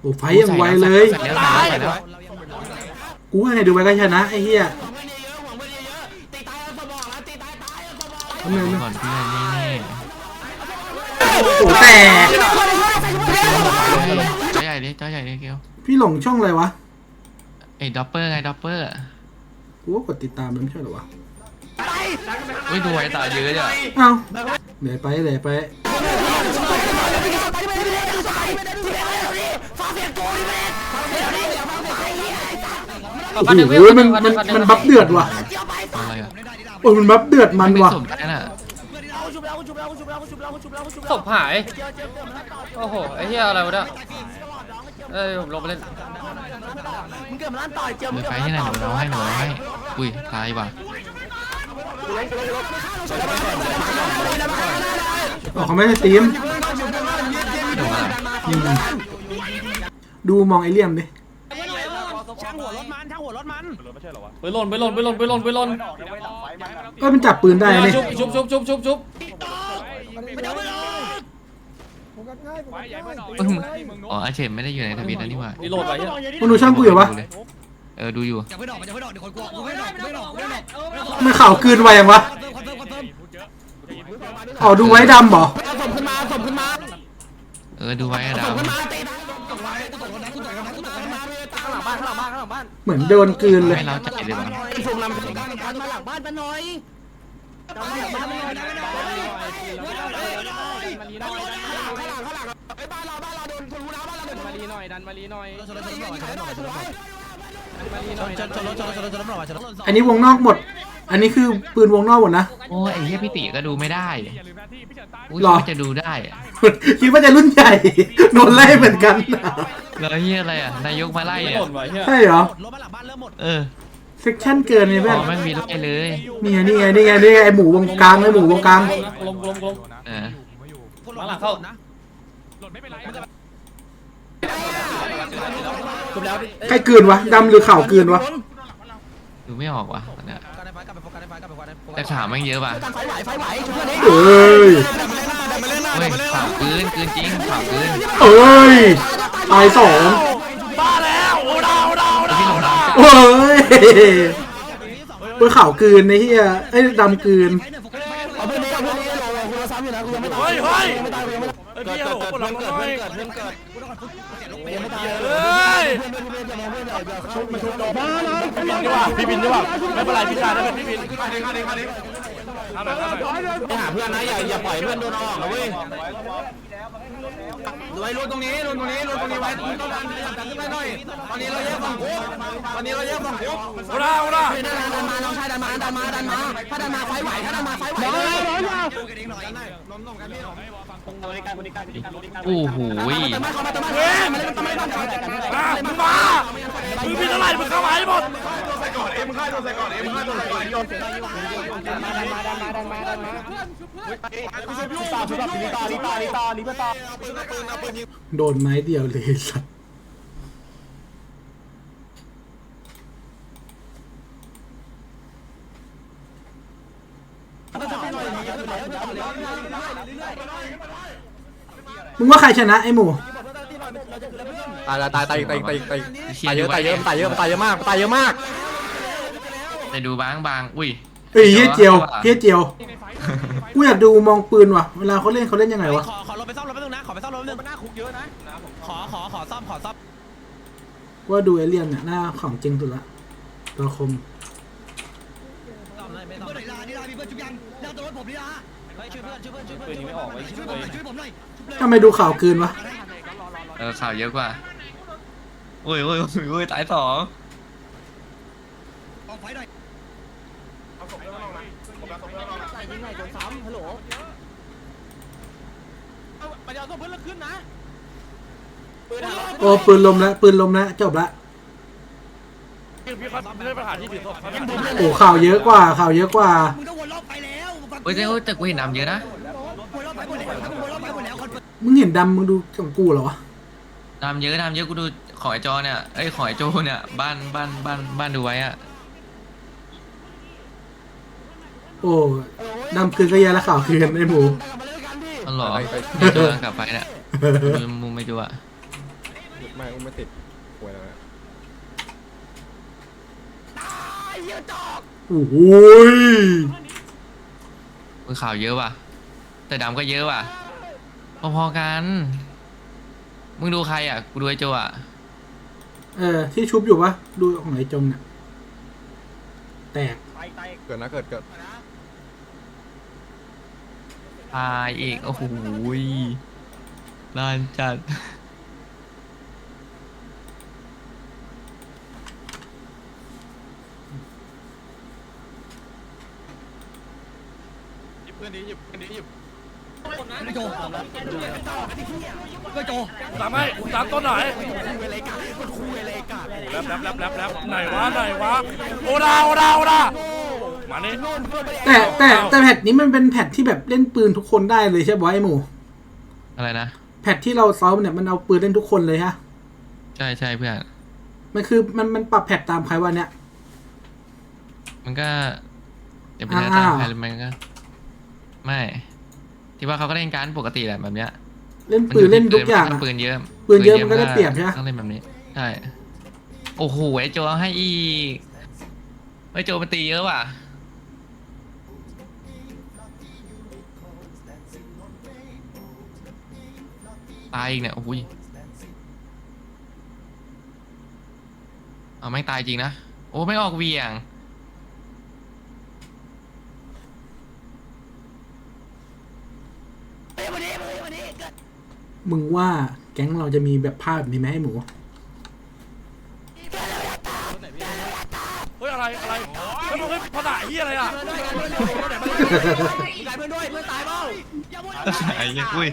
โอ้ไฟยังไวเลยใส่แล้วใส่แล้วกูว่าไงดูไว้ก็ชนะไอ้เหี้ยทำไมใส่แล้วนะก่อนเพื่อนนี่นี่โอ้โหแต่จอใหญ่ดิจอใหญ่ดิเกียวพี่หลงช่องอะไรวะไอ้ด็อปเปอร์ไงด็อปเปอร์กูว่ากดติดตามมันไม่ใช่เหรอวะอุ้ยดูไว้ตาเยอะจ้ะเอ้าเหลยไปเหลยไป โอ้โหมันมันมันบัฟเดือดว่ะอะไรอะโอ้ยมันบัฟเดือดมันไม่ว่ะสมได้น่ะศพหาย โอ้โห ไอ้เหี้ยอะไรวะเนี่ยเอ้ยผมลงไปเล่นหรือไฟที่ไหนหนูเราให้หนูเราให้อุ้ยตายว่ะอ๋อเขาไม่ได้ตีม หนูอะไรอืมดูมองไอเลี่ยมดิไปหล่นไปหล่นไปหล่นไปหล่นไปหล่นก็มันจับปืนได้นี่ชุบชุบชุบชุบชุบชุบเอ้ยมึงอ๋ออาเชมไม่ได้อยู่ในทะเบียนนั้นนี่หว่ารีโหลดไปเหี้ยมึงดูช่องกูอยู่ปะดูเลยเออดูอยู่มันข่าวคืนไวยังวะอ๋อดูไว้ดำเหรอเออดูไว้อะดาว เหมือนโดนกลืนเลย ให้เราจัดเลยว่ะมารีหน่อยดันมารีหน่อยอันนี้วงนอกหมด อันนี้คือปืนวงนอกหมดนะ โอ้ยไอ้เหี้ยพี่ติก็ดูไม่ได้อุ้ยหรอคิดว่าจะดูได้อะคิดว่าจะรุ่นใหญ่โดนไล่เหมือนกัน แล้วเหี้ยอะไรอะ นายกมาไล่ไม่อะหล่นไว้เหี้ยใช่เหรอเออ เซ็กชั่นเกินไงอ๋เพื่อนอไม่มีไล่เลย นี่ไงนี่ไงนี่ไงนี่ไงไอหมูวงกลางไอหมูวงกลางลมลมลมลมเออมาหลังเข้าใครกลืนวะดำหรือข่าวกลืนวะดูไม่ออกว่ะตอนเนี้ยแต่ขาแม่งเยอะป่ะเอ้ยเฮ้ยขาวกืนกืนจริงขาวกืนเอ้ย ตายสองพี่หลงรักโอ้ยเปืนข่าวกลืนไอ้เหี้ยไอ้ดำกลืนเฮ้ยเฮ้ยเฮ้ยพี่โอ้โหปวดหลังหน่อยเฮ้ยพี่บินดีกว่าพี่บินดีกว่าไม่เป็นไรพี่ชายได้เป็นพี่บิน ไปหาเพื่อนนะอย่าอย่าปล่อยเพื่อนโดนออกนะเว้ยไว้รุนตรงนี้รุนตรงนี้รุนตรงนี้ไว้ต้องการจัดขึ้นไปหน่อยตอนนี้เราแยกฝั่งคุกตอนนี้เราแยกฝั่งคุกโอ้ล่าโอ้ล่าดันมาน้องชายดันมาดันมาดันมาถ้าดันมาไฟไหวถ้าดันมาไฟไหวโอ้โหยเว้นอะมึงมามึงมีเท่าไหร่มึงเข้ามาให้หมด โดนไม้เดียวเลยสัตว์มึงว่าใครชนะไอ้หมูตายตายตายตายตายตายเชียตายร์เยดูอะไว้ตายเยอะตายเยอะตายเยอะมากตายเยอะมาก แต่ดูบางบางอุ้ยเอ้ยเฮียเจียวเฮียเจียวกูอยากดูมองปืนว่ะ เวลาเขาเล่นเขาเล่นยังไงวะ ขอขอรถไปซ่อมรถไปตรงนะ ขอไปซ่อมรถไปตรงหน้าคุกเยอะนะ ขอขอขอซ่อมขอซ่อม ว่าดูเอเลี่ยนเนี่ยหน้าของจริงสุดละตัวคมปืนยังไม่ออกไว้ช่วยทำไมดูข่าวคืนวะ เออข่าวเยอะกว่าโอ้ยโอ้ยโอ้ยโอ้ย ตายสองปัญญาต้องเพิ่มขึ้นนะโอ้ปืนลมแล้วปืนลมแล้วจบละพี่เขาไม่ได้ปัญหาที่ถือศพเขาเนี่ยโอ้ข่าวเยอะกว่าข่าวเยอะกว่าเฮ้ยแต่แต่กูเห็นน้ำเยอะนะมึงเห็นดำมึงดูของกูเหรอวะน้ำเยอะน้ำเยอะกูดูของไอจอเนี่ยเอ้ยของไอโจเนี่ยบ้านบ้านบ้านบ้านดูไว้อะโอ้ ดำคืนก็แย่แล้วข่าวคืนไอ้หมู อ๋อเหรอไอโจกลับไปเนี่ยมุมมุมไอโจอะไม่อุ้มไม่ติดป่วยแล้วนะโอ้โหยมือข่าวเยอะว่ะ แต่ดำก็เยอะว่ะ พอๆกัน มึงดูใครอะ กูดูไอโจอะ เออที่ชุบอยู่ปะดูของไอ้จงเนี่ยแตก เกิดนะเกิดเกิด ตายอีก โอ้โหยลานจัด หยิบเพื่อนนี้หยิบเพื่อนนี้หยิบตามให้ตามต้นไหนแลบแลบแลบแลบแลบไหนวะไหนวะโอดาโอดาโอดา มานี่แต่แต่แต่แพทนี้มันเป็นแพทที่แบบเล่นปืนทุกคนได้เลยใช่ปะไอ้หมูอะไรนะแพทที่เราซ้อมเนี่ยมันเอาปืนเล่นทุกคนเลยฮะใช่ใช่เพื่อนมันคือมันมันปรับแพทตามใครวันเนี้ยมันก็อย่าไปอ่าท้าตามใครเลยมันก็ไม่ที่ว่าเขาก็เล่นการปกติแหละแบบเนี้ย เล่นมัปืนยู่ที่เล่นทุกอย่างปืนอะปืนเยอะปืนเยอะมันก็ได้เปรียบใช่ไหมต้องเล่นแบบนี้ใช่โอ้โหไอโจเอาให้อีกไอโจมันตีเยอะว่ะ ตายอีกเนี่ยโอ้โหยเอาไม่ตายจริงนะ โอ้ไม่ออกเวียง มึงว่าแก๊งเราจะมีแบบภาพแบบนี้ไหมให้หมู เฮ้ยอะไรอะไร เฮ้ยมึงเฮ้ยภาษาเฮียอะไรอะไอ้เหี้ยอุ้ย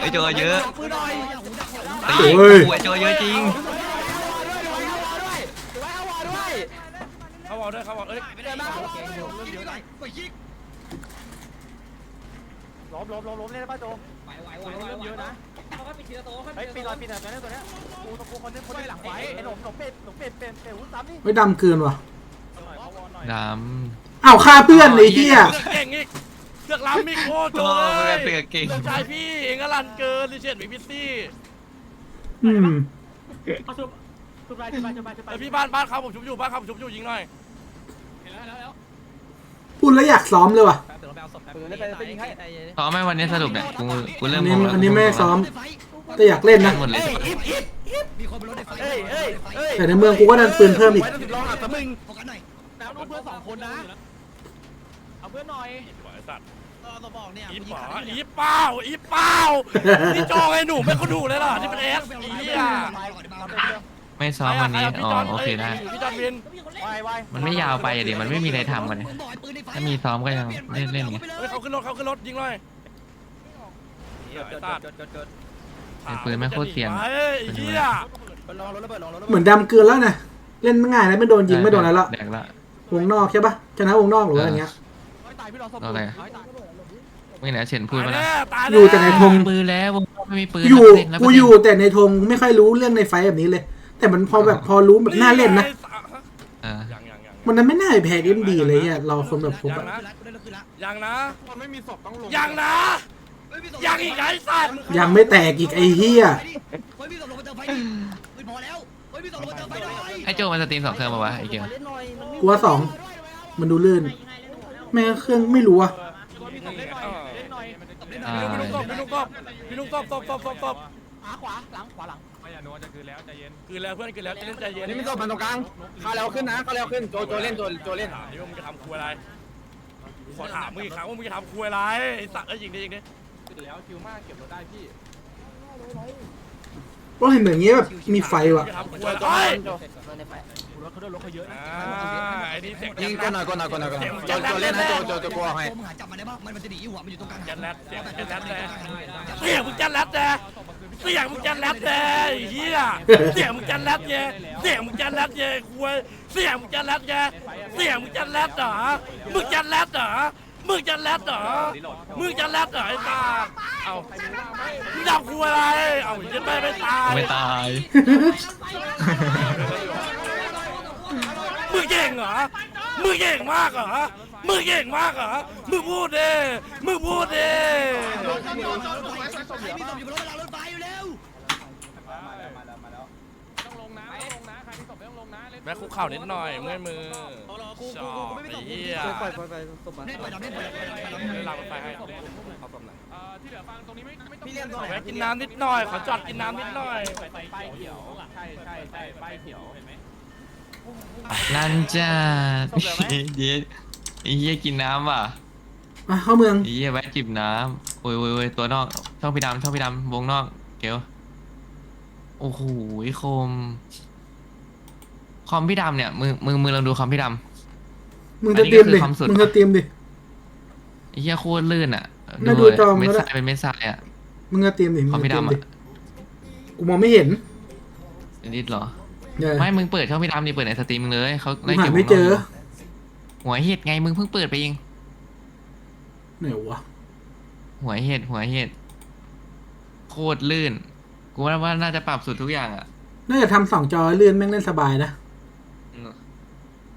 ไอโจเยอะโอ้ตียโอ้โหไอโจเยอะจริงเขาบอกด้วยเขาบอกเอ้ยล้มล้มล้มล้มเล่นได้ป่ะโจเยอะนะเฮ้ยปีนหน่อยปีนหน่อยตัวนี้ตัวนี้กูตัวกูคนนึงคนนึงหลังไว้ไอ้หนุ่มหนุ่มเป็ดหนุ่มเป็ดเป็ดเป็ดหุ้นซ้ำนี่ไม่ดำเกินว่ะ ดอ้าวฆ่าเพื่อนเลยเฮียเลือกเก่งอีกเลือกล้ำอีกโอ้ำโจโอ้เลไม่ยได้เปลือกเก่งเลือกชายพี่เองก็รันเกินดิเชนบิ๊กพิซซี่อืมไอพี่บ้านบ้านเขาผมชุบอยู่บ้านเขาผมชุบอยู่ยิงหน่อยพูดแล้วอยากซ้อมเลยว่ะซ้อมไหมวันนี้สรุปเนี่ยกูกูเริ่อัมนงนี้งแล้วอันนี้ไม่ได้ซ้อมแต่อยากเล่นนะหมดเลยเฮ้ยเฮ้ยเฮ้ยแต่ในเมืองกูก็ดันปืนเพิ่มอีก เพื่อนสองคนนะ เอาเพื่อนหน่อยไอ้สัตว์อีป๋าอีเป้าอีเป้านี่จองไอ้หนูไม่เขาดูเลยล่ะนี่เป็นเอสอีเหี้ยไม่ซ้อมวันนี้อ๋อโอเคได้พี่จอนวินวายวายมันไม่ยาวไปอะดิมันไม่มีอะไรทำกันเนี่ยถ้ามีซ้อมก็ยังเล่นเล่นไงเฮ้ยเขาขึ้นรถเขาขึ้นรถยิงเลยเกิดเกิดเกิดเกิดเกิดไอ้ปืนแม่งโคตรเซียนเฮ้ยไอ้เหี้ยลองรถระเบิดลองรถระเหเบิดมือนดำเกินแล้วนะเล่นง่ายแล้วไม่โดนยิงไม่โดนอะไรละแดกละ วงนอกใช่ปะชนะวงนอกหรือว่าอะไรเงี้ยตายพี่ลองศพเอาอะไรตายตายไม่ไหนเฉินพูดตายมาแน่แล้วตายอยู่แต่ในธงปืนแล้ววงไม่มีปืนอยู่แล้วกูอยู่แต่ในธงไม่ค่อยรู้เรื่องในไฟท์แบบนี้เลย แต่มันพอแบบพอรู้แบบน่าเล่นนะเออยังยังยังมันนั้นไม่น่าแพ้เอ็มดีเลยเนี่ยเราคนแบบผมยังอะนะยังนะมันไม่มีศพต้องลงยังนะยังอีกไอ้สัตว์ยังไม่แตกอีกไอ้เฮีย ไอโจมันสตรีมสองเครื่องมาวะไอเกียวกูว่าสองมันดูลื่น แม่งเครื่องไม่รู้อะอ่าพี่ลุงกบพี่ลุงกบพี่ลุงกบตบตบตบตบขาขวาหลังขวาหลังคือแล้วเพื่อนคือแล้วเล่นใจเย็นนี่มีศพมันตรงกลางขาแล้วขึ้นนะขาแล้วขึ้นโจโจเล่นโจโจเล่นถามดิว่ามึงจะทำครัวอะไรขอถามมึงอีกครั้งว่ามึงจะทำครัวอะไรไอ้สัตว์เอ้ยยิงดิยิงดิแล้วคิวมากเก็บรถได้พี่ ก็เห็นแบบนี้แบบมีไฟว่ะมึงจะทำครัวโจอะไรโจเอ้ยรถเขาด้วยรถเขาเยอะนะอ่าไอ้นี่เสียงยิงก่อนหน่อยก่อนหน่อยก่อนหน่อยก่อนหน่อยโจโจเล่นนะโจโจโจกลัวให้จันแรดเสียงจันแรดเลยเสียงมึงจันแรดเลยเสียงมึงจันแรดเลยไอ้เฮียเสียงมึงจันแรดเยเสียงมึงจันแรดเยควยเสียงมึงจันแรดเยเสียงมึงจันแรดเหรอมึงจันแรดเหรอ มึงจันแรดเหรอ มึงจันแรดเหรอไอ้ตาเอามึงทำครัวอะไร เอาจะไม่ไม่ตายไม่ตาย มึงเก่งเหรอ มึงเก่งมากเหรอ มึงเก่งมากเหรอ มึงพูดดิมึงพูดดิ แม่คุกเข่านิดหน่อยเมื่อยมือชอบไอ้เหี้ยปล่อยปล่อยปล่อยศพมาเล่นหลังรถไฟให้เอาตบหน่อยพี่เลี้ยงตัวไหนแวะกินน้ำนิดหน่อยขอจอดกินน้ำนิดหน่อยไป้ายเขียวใช่ใช่ใช่ไปเขียวเห็นไหมลันจ้าเดี๋ยวไอ้เหี้ยกินน้ำว่ะมาเข้าเมืองไอ้เหี้ยแวะจิบน้ำโอ้ยโอ้ยโอ้ยตัวนอกช่องพี่ดำช่องพี่ดำวงนอกเกลโอ้โหคม คอมพี่ดำเนี่ยมือมือมือเราดูคอมพี่ดำ มึงจะเตรียมดิอันนี้ก็คือความสุด มึงจะเตรียมดิ ไอ้เหี้ยโคตรลื่นอะน่าดูจอมเม็ดแล้วทรายเป็นเม็ดทรายอะ มึงจะเตรียมดิคมึองมจะพี่เตรียมดำดิอะกูมองไม่เห็นนิดเหรอเออไม่มึงเปิดช่องพี่ดำนี่เปิดในสตรีมมึงเลยเขากูไล่หาเก็บไม่เจอหัวเห็ดไงมึงเพิ่งเปิดไปเองไหนวะหัวเห็ดหัวเห็ดโคตรลื่น กูว่าว่าน่าจะปรับสุดทุกอย่างอะ น่าจะทำสองจอเลื่อนแม่งเล่นสบายนะ Ну.